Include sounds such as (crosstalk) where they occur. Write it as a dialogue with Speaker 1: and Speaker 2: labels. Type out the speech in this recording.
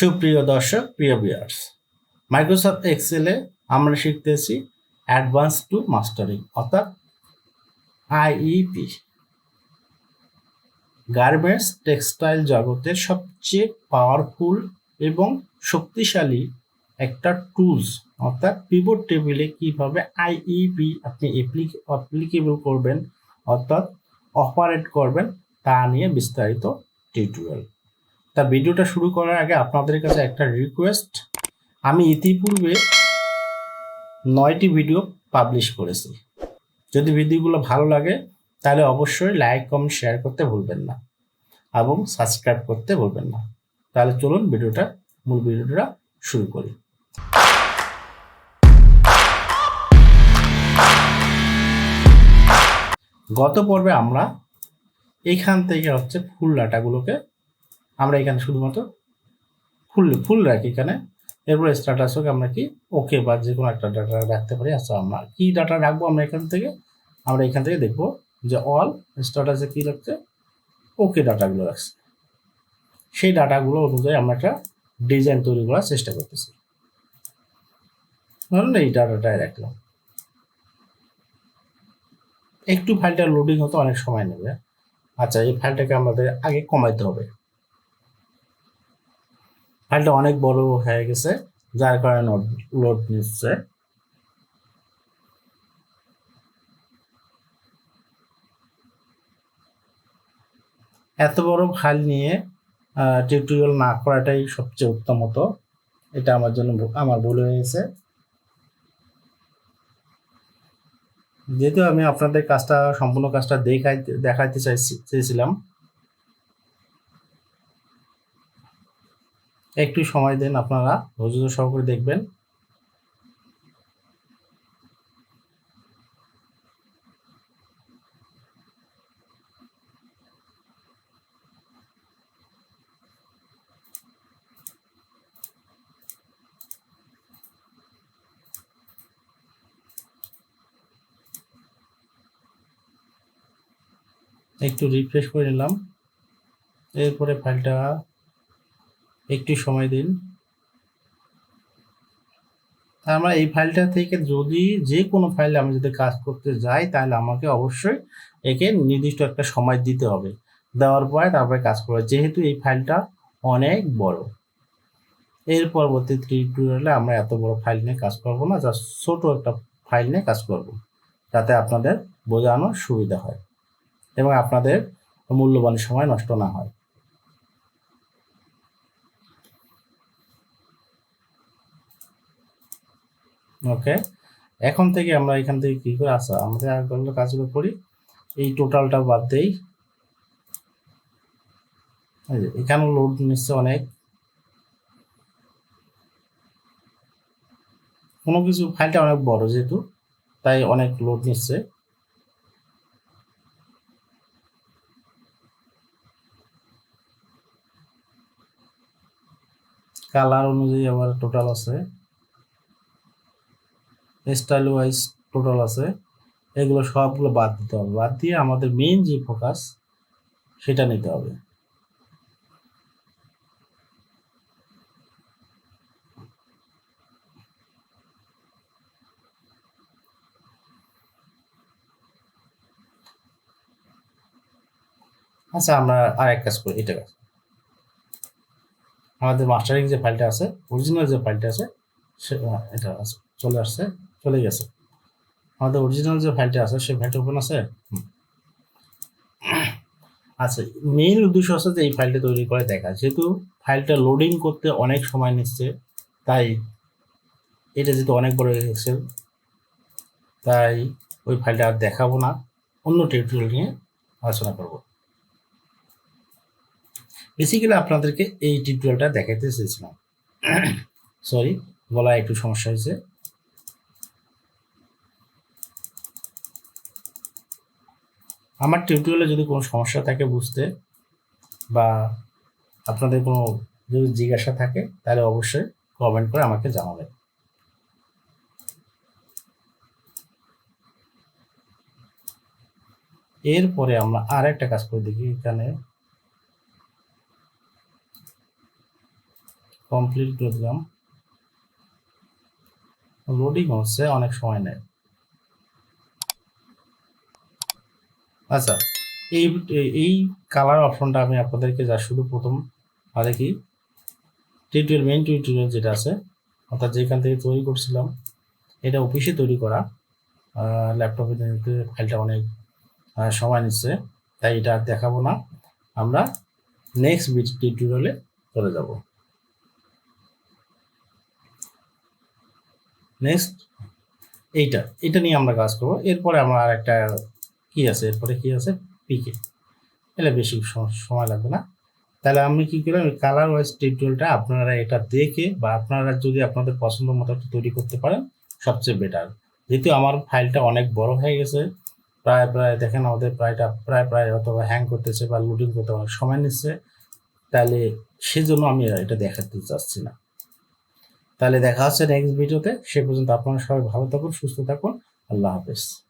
Speaker 1: সুপ্রিয় দর্শক, প্রিয় ভিউয়ার্স মাইক্রোসফট এক্সেলে আমরা শিখতেছি অ্যাডভান্স টু মাস্টারিং অর্থাৎ আইইপি গার্মেন্টস টেক্সটাইল জগতের সবচেয়ে পাওয়ারফুল এবং শক্তিশালী একটা টুলস অর্থাৎ পিভট টেবিলে কীভাবে আইইপি আপনি অ্যাপ্লিকেবল করবেন, অর্থাৎ অপারেট করবেন তা নিয়ে বিস্তারিত টিউটোরিয়াল তা ভিডিওটা শুরু করার আগে আপনাদের কাছে একটা রিকোয়েস্ট আমি ইতিপূর্বে নয়টি ভিডিও পাবলিশ করেছি। যদি ভিডিওগুলো ভালো লাগে, তাহলে অবশ্যই লাইক কমেন্ট শেয়ার করতে ভুলবেন না এবং সাবস্ক্রাইব করতে ভুলবেন না। তাহলে চলুন ভিডিওটা মূল ভিডিওটা শুরু করি। গত পর্বে আমরা এখান থেকে হচ্ছে ফুল ডাটাগুলোকে আমরা এখানে শুধুমাত্র ফুল ফুল রাখি এখানে। এরপরে এরপর হোক আমরা কি ওকে বা যে কোনো একটা ডাটা রাখতে পারি। আচ্ছা আমরা কি ডাটা রাখব আমরা এখান থেকে? আমরা এখান থেকে দেখব যে অল স্ট্যাটাসে কী রাখছে ওকে ডাটাগুলো রাখছে সেই ডাটাগুলো অনুযায়ী আমরা একটা ডিজাইন তৈরি করার চেষ্টা করতেছি। ধরুন এই ডাটাটাই রাখলাম। একটু ফাইলটা লোডিং হতে অনেক সময় নেবে। আচ্ছা এই ফাইলটাকে আমাদের আগে কমাইতে হবে। ফাইলটা অনেক বড় হয়ে গেছে, যার কারণে লোড নিচ্ছে। এত বড় ফাইল নিয়ে টিউটোরিয়াল না করাটাই সবচেয়ে উত্তম হতো এটা আমার জন্য আমার ভুল হয়ে গেছে। যেহেতু আমি আপনাদের কাজটা, সম্পূর্ণ কাজটা দেখাইতে দেখাইতে চাইছি একটু সময় দেন আপনারা ধৈর্য সহকারে দেখবেন। একটু রিফ্রেশ করে নিলাম। এরপরে ফাইলটা একটু সময় দিন। আমরা এই ফাইলটা থেকে যদি যে কোনো ফাইলে আমি যদি কাজ করতে যাই, তাহলে আমাকে অবশ্যই একে নির্দিষ্ট একটা সময় দিতে হবে। দেওয়ার পরে তারপরে কাজ করবে। যেহেতু এই ফাইলটা অনেক বড়। এর পরবর্তী টিউটোরিয়ালে আমরা এত বড় ফাইল নিয়ে কাজ করব না জাস্ট ছোট একটা ফাইল নিয়ে কাজ করব, যাতে আপনাদের বোঝানোর সুবিধা হয় এবং আপনাদের মূল্যবান সময় নষ্ট না হয়। ওকে এখন থেকে আমরা এখান থেকে কি করে? আসা আমাদের আগগুলো কাজগুলো করি। এই টোটালটা বাদ দেই। এখানে লোড নিচ্ছে অনেক। কোনো কিছু ফাইলটা অনেক বড় যেহেতু, তাই অনেক লোড নিচ্ছে। কালার অনুযায়ী আবার টোটাল আছে। স্টাইল ওয়াইজ টোটাল আছে, এগুলো সবগুলো বাদ দিতে হবে। বাদ দিয়ে আমাদের মেইন যে ফোকাস সেটা নিতে হবে। আচ্ছা আমরা আর এক কাজ করি, এটা কাজ। আমাদের মাস্টারিং যে ফাইলটা আছে অরিজিনাল যে ফাইলটা আছে, সে এটা চলে আসছে। চলে গেছে। আমাদের অরিজিনাল যে ফাইলটা আছে, সেই ফাইলটা ওপেন আছে? আচ্ছা মেইন উদ্দেশ্য আছে যে এই ফাইলটা তৈরি করে দেখা। যেহেতু ফাইলটা লোডিং করতে অনেক সময় নিচ্ছে, তাই এটা যেহেতু অনেক বড় গেছে তাই ওই ফাইলটা আর দেখাবো না। অন্য টিউটোরিয়াল নিয়ে আলোচনা করব। বেসিক্যালি আপনাদেরকে এই টিউটোরিয়ালটা দেখাতে চেয়েছিলাম। (coughs) সরি গলায় একটু সমস্যা হয়েছে। আমার টিউটোরিয়ালে যদি কোনো সমস্যা থাকে বুঝতে বা আপনাদের কোনো যদি জিজ্ঞাসা থাকে, তাহলে অবশ্যই কমেন্ট করে আমাকে জানাবেন। এরপরে আমরা আর একটা কাজ করে দেখি এখানে। কমপ্লিট করলাম লোডিং হচ্ছে, অনেক সময় নেয়। আচ্ছা এই এই কালার অপশনটা আমি আপনাদেরকে যা শুধু প্রথম আগে কি টিউটোরিয়াল মেইন টিউটোরিয়াল যেটা আছে, অর্থাৎ যেখান থেকে তৈরি করছিলাম, এটা অফিসে তৈরি করা ল্যাপটপে ফাইলটা অনেক সময় নিচ্ছে, তাই এটা আর দেখাবো না। আমরা নেক্সট টিউটোরিয়ালে চলে যাব। নেক্সট এইটা এটা নিয়ে আমরা কাজ করব। এরপরে আমরা আর একটা কি আছে? এরপরে কি আছে? পিকে এটা বেশি সম- সময় লাগবে না। তাহলে আমি কি করলাম? কালার ওয়াইজ টিউটোরিয়ালটা আপনারা এটা দেখে বা আপনারা যদি আপনাদের পছন্দ মতো তৈরি করতে পারেন, সবচেয়ে বেটার যেহেতু আমার ফাইলটা অনেক বড় হয়ে গেছে, প্রায় প্রায় দেখেন আমাদের প্রায়টা, প্রায় প্রায় অথবা হ্যাং করতেছে বা লোডিং করতে অনেক সময় নিচ্ছে। তাহলে সেজন্য আমি এটা দেখাতে চাচ্ছি না। তাহলে দেখা হচ্ছে নেক্সট ভিডিওতে সে পর্যন্ত আপনারা সবাই ভালো থাকুন, সুস্থ থাকুন। আল্লাহ হাফেজ।